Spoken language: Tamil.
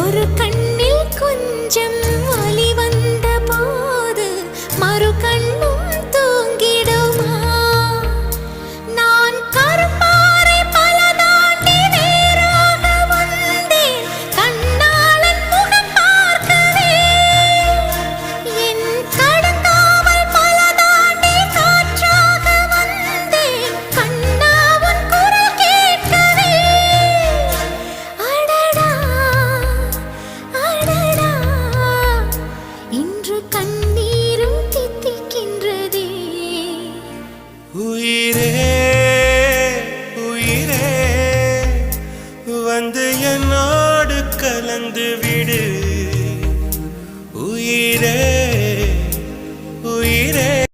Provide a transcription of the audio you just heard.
ஒரு கண் உயிரே உயிரே வந்து என்னோடு கலந்து விடு. உயிரே